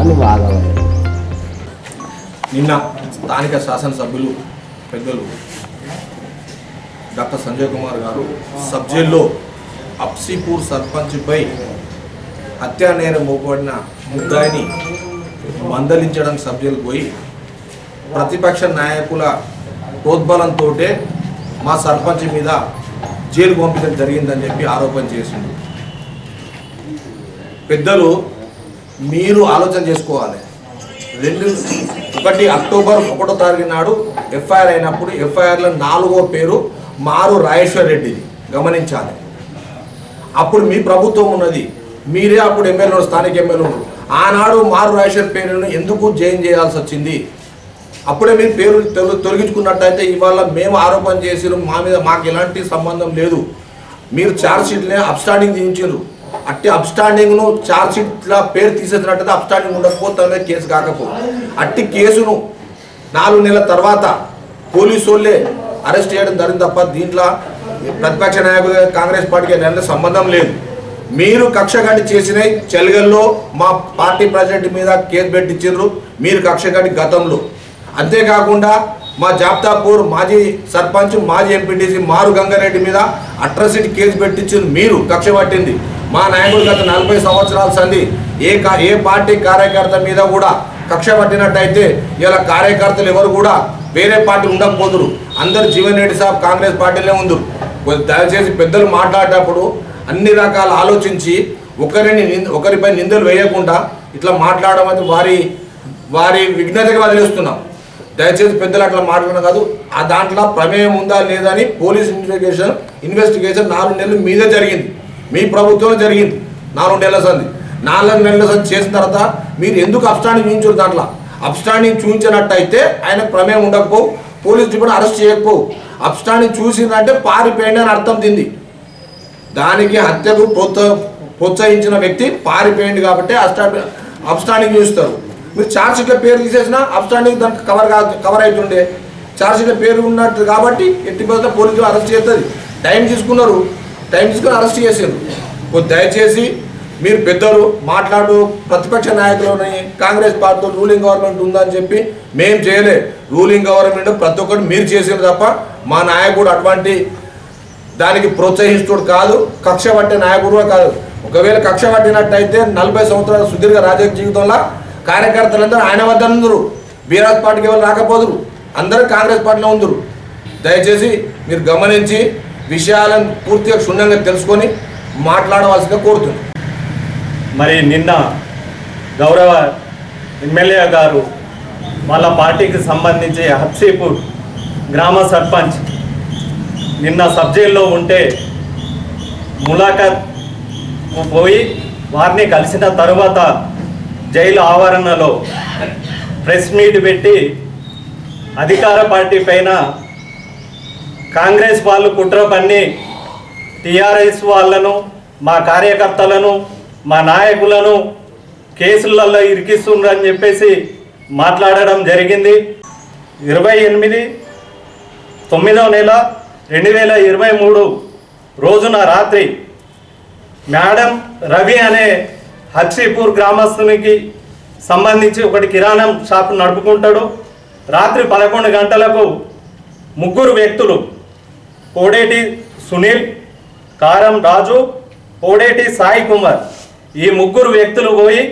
అని బాగా నిన్న స్థానిక శాసనసభ్యులు పెద్దలు డాక్టర్ సంజయ్ కుమార్ గారు సబ్ జైల్లో అప్సీపూర్ సర్పంచ్పై హత్యానేరం మోపబడిన ముద్దాయిని మందలించడానికి సబ్ జైలు పోయి ప్రతిపక్ష నాయకుల ప్రోద్బలంతో మా సర్పంచ్ మీద జైలు పంపించడం జరిగిందని చెప్పి ఆరోపణ చేసిండు. పెద్దలు మీరు ఆలోచన చేసుకోవాలి. రెండు ఒకటి అక్టోబర్ ఒకటో తారీఖు నాడు ఎఫ్ఐఆర్ అయినప్పుడు ఎఫ్ఐఆర్లో నాలుగో పేరు మారు రాజేశ్వర్ రెడ్డిది గమనించాలి. అప్పుడు మీ ప్రభుత్వం ఉన్నది. మీరే అప్పుడు ఎమ్మెల్యేలు స్థానిక ఎమ్మెల్యేలు ఆనాడు మారు రాజేశ్వర్ పేరును ఎందుకు జైన్ చేయాల్సి వచ్చింది? అప్పుడే మీరు పేరు తొల- తొలగించుకున్నట్టయితే ఇవాళ మేము ఆరోపణ చేసిన మా మీద మాకు ఎలాంటి సంబంధం లేదు. మీరు ఛార్జ్ షీట్లే అప్స్టాండింగ్ దించారు అట్టి అబ్స్టాండింగ్ను ఛార్జ్ షీట్ల పేరు తీసేసినట్టయితే అబ్స్టాండింగ్ ఉండకపోతే కేసు కాకపోతే అట్టి కేసును నాలుగు నెలల తర్వాత పోలీసు వాళ్ళే అరెస్ట్ చేయడం జరిగింది తప్ప దీంట్లో ప్రతిపక్ష నాయకులు కాంగ్రెస్ పార్టీకి ఎలాంటి సంబంధం లేదు. మీరు కక్షగడ్డి చేసిన చెలగల్లో మా పార్టీ ప్రెసిడెంట్ మీద కేసు పెట్టించారు మీరు కక్షగడ్డి గతంలో. అంతేకాకుండా మా జాబ్తాపూర్ మాజీ సర్పంచ్ మాజీ ఎంపీటీసీ మారు గంగారెడ్డి మీద అట్రసిటీ కేసు పెట్టించింది మీరు కక్ష పట్టింది. మా నాయకుడు గత నలభై సంవత్సరాల సంది ఏ ఏ పార్టీ కార్యకర్త మీద కూడా కక్ష పట్టినట్టయితే ఇలా కార్యకర్తలు ఎవరు కూడా వేరే పార్టీ ఉండకపోదురు. అందరు జీవన్ రెడ్డి సాబ్ కాంగ్రెస్ పార్టీలో ఉందరు. దయచేసి పెద్దలు మాట్లాడేటప్పుడు అన్ని రకాల ఆలోచించి ఒకరిని ఒకరిపై నిందలు వేయకుండా ఇట్లా మాట్లాడడం వారి వారి విఘ్నతగా వదిలేస్తున్నాం. దయచేసి పెద్దలు అట్లా మాట్లాడడం కాదు. ఆ దాంట్లో ప్రమేయం ఉందా లేదా అని పోలీస్ ఇన్వెస్టిగేషన్ ఇన్వెస్టిగేషన్ నాలుగు నెలలు మీదే జరిగింది. మీ ప్రభుత్వంలో జరిగింది. నాలుగు నెలల సంది. నాలుగు నెలల సంది చేసిన తర్వాత మీరు ఎందుకు అబ్స్టాండింగ్ చూపించారు దాంట్లో? అబ్స్టాండింగ్ చూపించినట్టయితే ఆయన ప్రమేయం ఉండకపోవు. పోలీస్ డిపార్ట్మెంట్ అరెస్ట్ చేయకపోవు. అబ్స్టాండింగ్ చూసిందంటే పారిపోయింది అని అర్థం తింది. దానికి హత్యకు ప్రోత్స ప్రోత్సహించిన వ్యక్తి పారిపోయింది కాబట్టి అస్టా అబ్స్టాండింగ్ చూస్తారు మీరు ఛార్జ్ పేరు తీసేసినా అబ్స్టాండింగ్ దానికి కవర్ కాదు కవర్ అవుతుండే ఛార్జ్ పేరు ఉన్నట్టు కాబట్టి ఎట్టి పోతే పోలీసులు అరెస్ట్ చేస్తుంది టైం తీసుకున్నారు. టైం తీసుకుని అరెస్ట్ చేసారు కొద్ది దయచేసి మీరు పెద్దలు మాట్లాడు ప్రతిపక్ష నాయకులని కాంగ్రెస్ పార్టీ రూలింగ్ గవర్నమెంట్ ఉందని చెప్పి మేం చేయలే. రూలింగ్ గవర్నమెంట్ ప్రతి ఒక్కరు మీరు చేసారు తప్ప మా నాయకుడు అటువంటి దానికి ప్రోత్సహిస్తుడు కాదు. కక్ష పట్టే నాయకుడు కాదు. ఒకవేళ కక్ష పట్టినట్టయితే నలభై సంవత్సరాల సుదీర్ఘ రాజకీయ జీవితంలో కార్యకర్తలందరూ ఆయన వద్ద ఉందరు. బీఆర్ఎస్ పార్టీకి ఎవరు రాకపోదురు. అందరూ కాంగ్రెస్ పార్టీలో ఉందరు. దయచేసి మీరు గమనించి విషయాలను పూర్తిగా క్షుణ్ణంగా తెలుసుకొని మాట్లాడవలసిందిగా కోరుతున్నాను. మరి నిన్న గౌరవ ఎమ్మెల్యే గారు వాళ్ళ పార్టీకి సంబంధించి హబ్సీపూర్ గ్రామ సర్పంచ్ నిన్న సబ్జైల్లో ఉంటే ములాఖాత్ పోయి వారిని కలిసిన తరువాత జైలు ఆవరణలో ప్రెస్ మీట్ పెట్టి అధికార పార్టీ పైన కాంగ్రెస్ వాళ్ళు కుట్ర పన్ని టీఆర్ఎస్ వాళ్ళను మా కార్యకర్తలను మా నాయకులను కేసులలో ఇరికిస్తుండ్రని చెప్పేసి మాట్లాడడం జరిగింది. ఇరవై ఎనిమిది తొమ్మిదవ నెల రెండు వేల ఇరవై మూడు రోజున రాత్రి మేడం రవి అనే హర్షీపూర్ గ్రామస్తునికి సంబంధించి ఒకటి కిరాణం షాప్ నడుపుకుంటాడు. రాత్రి పదకొండు గంటలకు ముగ్గురు వ్యక్తులు కోడేటి సునీల్ కారం రాజు కోడేటి సాయి కుమార్ ఈ ముగ్గురు వ్యక్తులు పోయి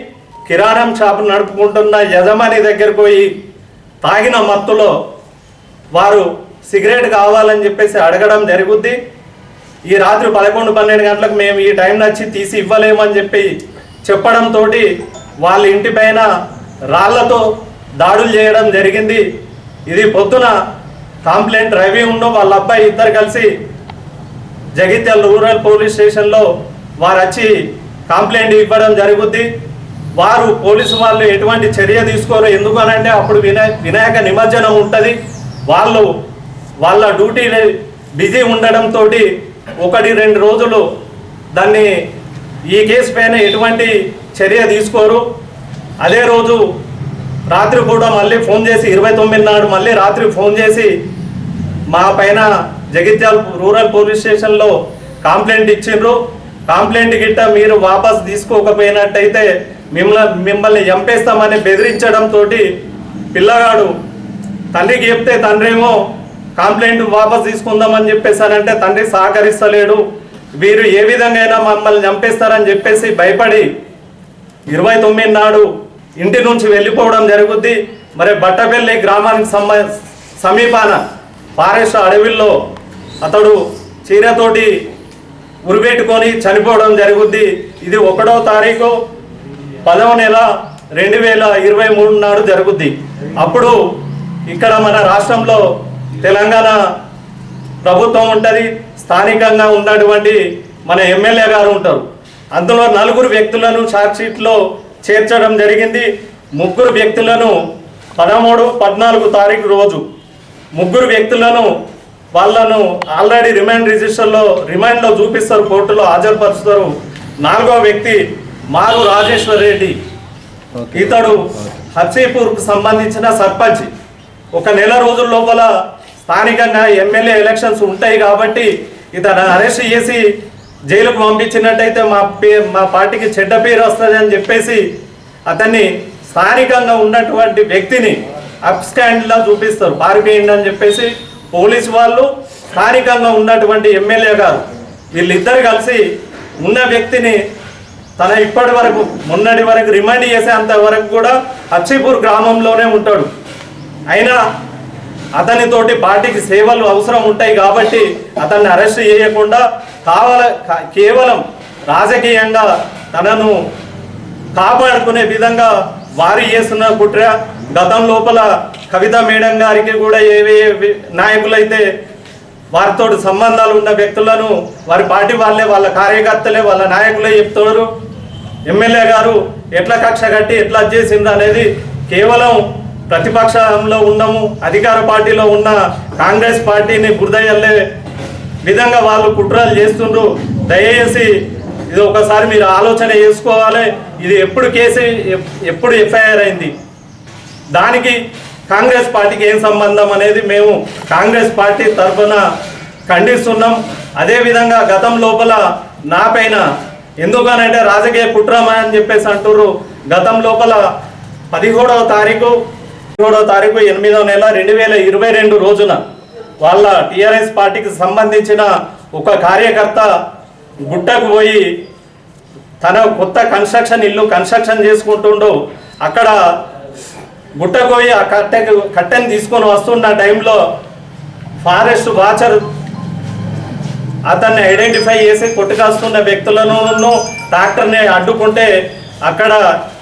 కిరాణం షాపు నడుపుకుంటున్న యజమాని దగ్గరకు పోయి తాగిన మత్తులో వారు సిగరెట్ కావాలని చెప్పేసి అడగడం జరుగుద్ది. ఈ రాత్రి పదకొండు పన్నెండు గంటలకు మేము ఈ టైం నచ్చి తీసి ఇవ్వలేమని చెప్పి చెప్పడంతో వాళ్ళ ఇంటి పైన రాళ్ళతో దాడులు చేయడం జరిగింది. ఇది పొద్దున కాంప్లైంట్ రవి ఉండు వాళ్ళ అబ్బాయి ఇద్దరు కలిసి జగిత్యాల రూరల్ పోలీస్ స్టేషన్లో వారు వచ్చి కంప్లైంట్ ఇవ్వడం జరుగుద్ది. వారు పోలీసు వాళ్ళు ఎటువంటి చర్య తీసుకోరు. ఎందుకు అని అంటే అప్పుడు వినాయ వినాయక నిమజ్జనం ఉంటుంది. వాళ్ళు వాళ్ళ డ్యూటీ బిజీ ఉండడంతో ఒకటి రెండు రోజులు దాన్ని ఈ కేసు పైన ఎటువంటి చర్య తీసుకోరు. అదే రోజు రాత్రి కూడా మళ్ళీ ఫోన్ చేసి ఇరవై తొమ్మిది నాడు మళ్ళీ రాత్రి ఫోన్ చేసి మా పైన జగిత్యాల రూరల్ పోలీస్ స్టేషన్లో కంప్లైంట్ ఇచ్చిండ్రు. కంప్లైంట్ గిట్ట మీరు వాపస్ తీసుకోకపోయినట్టయితే మిమ్మల్ని మిమ్మల్ని చంపేస్తామని బెదిరించడంతో పిల్లగాడు తండ్రికి చెప్తే తండ్రేమో కంప్లైంట్ వాపస్ తీసుకుందామని చెప్పేసానంటే తండ్రి సహకరిస్తలేడు. వీరు ఏ విధంగా అయినా మమ్మల్ని చంపేస్తారని చెప్పేసి భయపడి ఇరవై తొమ్మిది నాడు ఇంటి నుంచి వెళ్ళిపోవడం జరుగుద్ది. మరి బట్టపల్లి గ్రామానికి సంబ సమీపాన ఫారెస్ట్ అడవిల్లో అతడు చీరతోటి ఉరిపెట్టుకొని చనిపోవడం జరుగుద్ది. ఇది ఒకటో తారీఖు పదవ నెల రెండు వేల ఇరవై మూడు నాడు జరుగుద్ది. అప్పుడు ఇక్కడ మన రాష్ట్రంలో తెలంగాణ ప్రభుత్వం ఉంటుంది స్థానికంగా ఉన్నటువంటి మన ఎమ్మెల్యే గారు ఉంటారు. అందులో నలుగురు వ్యక్తులను ఛార్జ్షీట్లో చేర్చడం జరిగింది. ముగ్గురు వ్యక్తులను పదమూడు పద్నాలుగు తారీఖు రోజు ముగ్గురు వ్యక్తులను వాళ్ళను ఆల్రెడీ రిమాండ్ రిజిస్టర్లో రిమాండ్లో చూపిస్తారు కోర్టులో హాజరుపరుస్తారు. నాలుగో వ్యక్తి మారు రాజేశ్వర్ రెడ్డి. ఇతడు హర్సీపూర్కు సంబంధించిన సర్పంచ్. ఒక నెల రోజుల లోపల స్థానికంగా ఎమ్మెల్యే ఎలక్షన్స్ ఉంటాయి కాబట్టి ఇతను అరెస్ట్ చేసి జైలుకు పంపించినట్టయితే మా మా పార్టీకి చెడ్డ పేరు వస్తుంది అని చెప్పేసి అతన్ని స్థానికంగా ఉన్నటువంటి వ్యక్తిని అప్స్టాండ్లా చూపిస్తారు. పారిపోయింది అని చెప్పేసి పోలీసు వాళ్ళు స్థానికంగా ఉన్నటువంటి ఎమ్మెల్యే గారు వీళ్ళిద్దరు కలిసి ఉన్న వ్యక్తిని తన ఇప్పటి వరకు మొన్నటి వరకు రిమైండ్ చేసేంత వరకు కూడా అచ్చిపూర్ గ్రామంలోనే ఉంటాడు. అయినా అతనితోటి పార్టీకి సేవలు అవసరం ఉంటాయి కాబట్టి అతన్ని అరెస్ట్ చేయకుండా కావాల కేవలం రాజకీయంగా తనను కాపాడుకునే విధంగా వారు చేస్తున్న కుట్ర గతం లోపల కవిత మేడం గారికి కూడా ఏవే నాయకులైతే వారితో సంబంధాలు ఉన్న వ్యక్తులను వారి పార్టీ వాళ్ళే వాళ్ళ కార్యకర్తలే వాళ్ళ నాయకులే చెప్తున్నారు. ఎమ్మెల్యే గారు ఎట్లా కక్ష కట్టి ఎట్లా చేసింది అనేది కేవలం ప్రతిపక్షంలో ఉన్నాము అధికార పార్టీలో ఉన్న కాంగ్రెస్ పార్టీని బురదయ్యల్లే విధంగా వాళ్ళు కుట్రలు చేస్తుండ్రు. దయచేసి ఇది ఒకసారి మీరు ఆలోచన చేసుకోవాలి. ఇది ఎప్పుడు కేసు ఎప్పుడు ఎఫ్ఐఆర్ అయింది? దానికి కాంగ్రెస్ పార్టీకి ఏం సంబంధం అనేది మేము కాంగ్రెస్ పార్టీ తరఫున ఖండిస్తున్నాం. అదేవిధంగా గతం లోపల నా పైన ఎందుకనంటే రాజకీయ కుట్రమా అని చెప్పేసి అంటుర్రు. గతం లోపల పదిహేడవ తారీఖు పదిహేడవ తారీఖు ఎనిమిదో నెల రెండు వేల ఇరవై రెండు రోజున వాళ్ళ టిఆర్ఎస్ పార్టీకి సంబంధించిన ఒక కార్యకర్త గుట్టకు పోయి తన కొత్త కన్స్ట్రక్షన్ ఇల్లు కన్స్ట్రక్షన్ చేసుకుంటుండు. అక్కడ గుట్టకు పోయి ఆ కట్టె కట్టెని తీసుకొని వస్తున్న టైంలో ఫారెస్ట్ వాచర్ అతన్ని ఐడెంటిఫై చేసి కొట్టుకాస్తున్న వ్యక్తులను ట్రాక్టర్ని అడ్డుకుంటే అక్కడ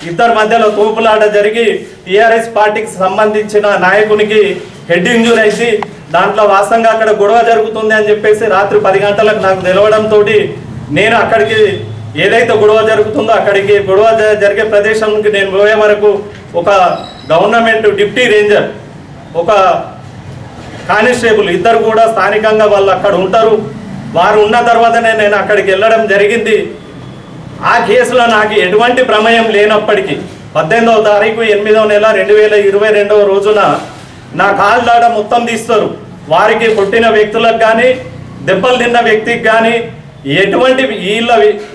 ఇద్దరి మధ్యలో తూపులాట జరిగి టీఆర్ఎస్ పార్టీకి సంబంధించిన నాయకునికి హెడ్ ఇంజూర్ అయితే దాంట్లో వాస్తవంగా అక్కడ గొడవ జరుగుతుంది అని చెప్పేసి రాత్రి పది గంటలకు నాకు తెలవడంతో నేను అక్కడికి ఏదైతే గొడవ జరుగుతుందో అక్కడికి గొడవ జ- జరిగే ప్రదేశానికి నేను పోయే వరకు ఒక గవర్నమెంట్ డిప్టీ రేంజర్ ఒక కానిస్టేబుల్ ఇద్దరు కూడా స్థానికంగా వాళ్ళు అక్కడ ఉంటారు. వారు ఉన్న తర్వాతనే నేను అక్కడికి వెళ్ళడం జరిగింది. ఆ కేసులో నాకు ఎటువంటి ప్రమేయం లేనప్పటికీ పద్దెనిమిదవ తారీఖు ఎనిమిదవ నెల రెండు వేల ఇరవై రెండవ రోజున నా కాళ్ళాడ మొత్తం తీస్తారు. వారికి పుట్టిన వ్యక్తులకు కానీ దెబ్బలు తిన్న వ్యక్తికి కానీ ఎటువంటి వీళ్ళ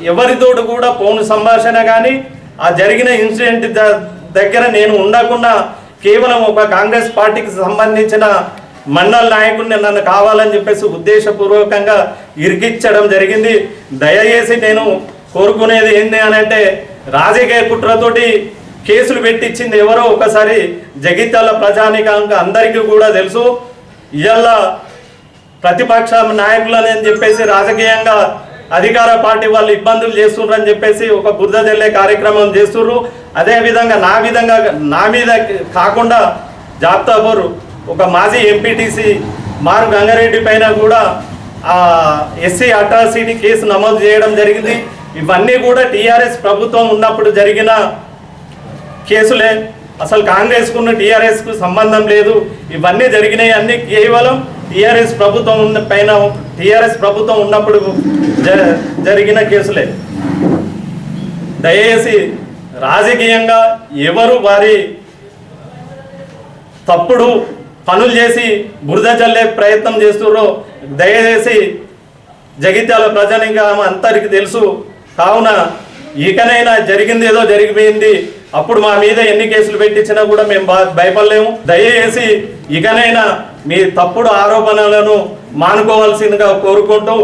ఎవరితోడు కూడా ఫోన్ సంభాషణ కానీ ఆ జరిగిన ఇన్సిడెంట్ ద- దగ్గర నేను ఉండకుండా కేవలం ఒక కాంగ్రెస్ పార్టీకి సంబంధించిన మండల నాయకుడిని నన్ను కావాలని చెప్పేసి ఉద్దేశపూర్వకంగా ఇరికిచ్చడం జరిగింది. దయచేసి నేను కోరుకునేది ఏంటి అని అంటే రాజకీయ కుట్రతోటి కేసులు పెట్టించింది ఎవరో ఒకసారి జగిత్యాల ప్రజానీకంగా అందరికీ కూడా తెలుసు. ఇవాళ ప్రతిపక్ష నాయకులని చెప్పేసి రాజకీయంగా అధికార పార్టీ వాళ్ళు ఇబ్బందులు చేస్తుండ్రని చెప్పేసి ఒక బురద జల్లే కార్యక్రమం చేస్తున్నారు అదేవిధంగా నా విధంగా నా మీద కాకుండా జాబ్తాపూర్ ఒక మాజీ ఎంపీటీసీ మారు గంగారెడ్డి పైన కూడా ఎస్సీ అట్రాసిటీ కేసు నమోదు చేయడం జరిగింది. ఇవన్నీ కూడా టీఆర్ఎస్ ప్రభుత్వం ఉన్నప్పుడు జరిగిన కేసులే. అసలు కాంగ్రెస్కు ఉన్న టీఆర్ఎస్కు సంబంధం లేదు. ఇవన్నీ జరిగినాయి అన్ని కేవలం టీఆర్ఎస్ ప్రభుత్వం ఉన్న పైన టీఆర్ఎస్ ప్రభుత్వం ఉన్నప్పుడు జ- జరిగిన కేసులే. దయచేసి రాజకీయంగా ఎవరు వారి తప్పుడు పనులు చేసి బురద చల్లే ప్రయత్నం చేస్తున్నారో దయచేసి జగిత్యాల ప్రజల ఇంకా ఆమె అందరికీ తెలుసు. కావున ఇకనైనా జరిగింది ఏదో జరిగిపోయింది. అప్పుడు మా మీద ఎన్ని కేసులు పెట్టించినా కూడా మేము భయపడలేము. దయచేసి ఇకనైనా మీ తప్పుడు ఆరోపణలను మానుకోవాల్సిందిగా కోరుకుంటూ